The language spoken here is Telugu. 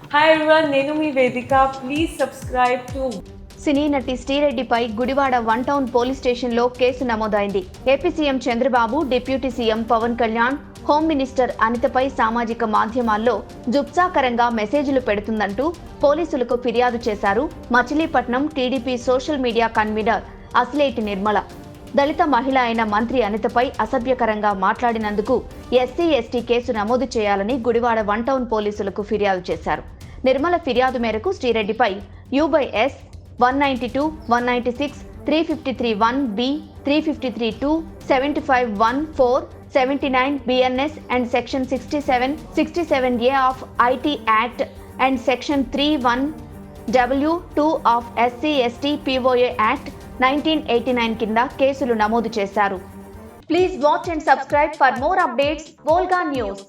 హాయ్ ఎవ్రీవన్ నేను మీ వేదిక. ప్లీజ్ సబ్స్క్రైబ్ టు సినీ నటి శ్రీరెడ్డిపై గుడివాడ వన్ టౌన్ పోలీస్ స్టేషన్లో కేసు నమోదైంది. AP CM Chandrababu deputy CM Pavan Kalyan home minister అనితపై సామాజిక మాధ్యమాల్లో జుప్సాకరంగా మెసేజ్లు పెడుతుందంటూ పోలీసులకు ఫిర్యాదు చేశారు Machilipatnam TDP social media convener Asleti Nirmala. దళిత మహిళ అయిన మంత్రి అనితపై అసభ్యకరంగా మాట్లాడినందుకు ఎస్సీ ఎస్టీ కేసు నమోదు చేయాలని గుడివాడ వన్ టౌన్ పోలీసులకు ఫిర్యాదు చేశారు. నిర్మల ఫిర్యాదు మేరకు శ్రీరెడ్డిపై U by S one ninety two one ninety six three fifty three one B three fifty three two seventy five one four seventy nine BNS and section sixty seven sixty seven A of IT act and section three one W two of SC ST POA act nineteen eighty nine కింద కేసులు నమోదు చేశారు. Please watch and subscribe for more updates Volga news.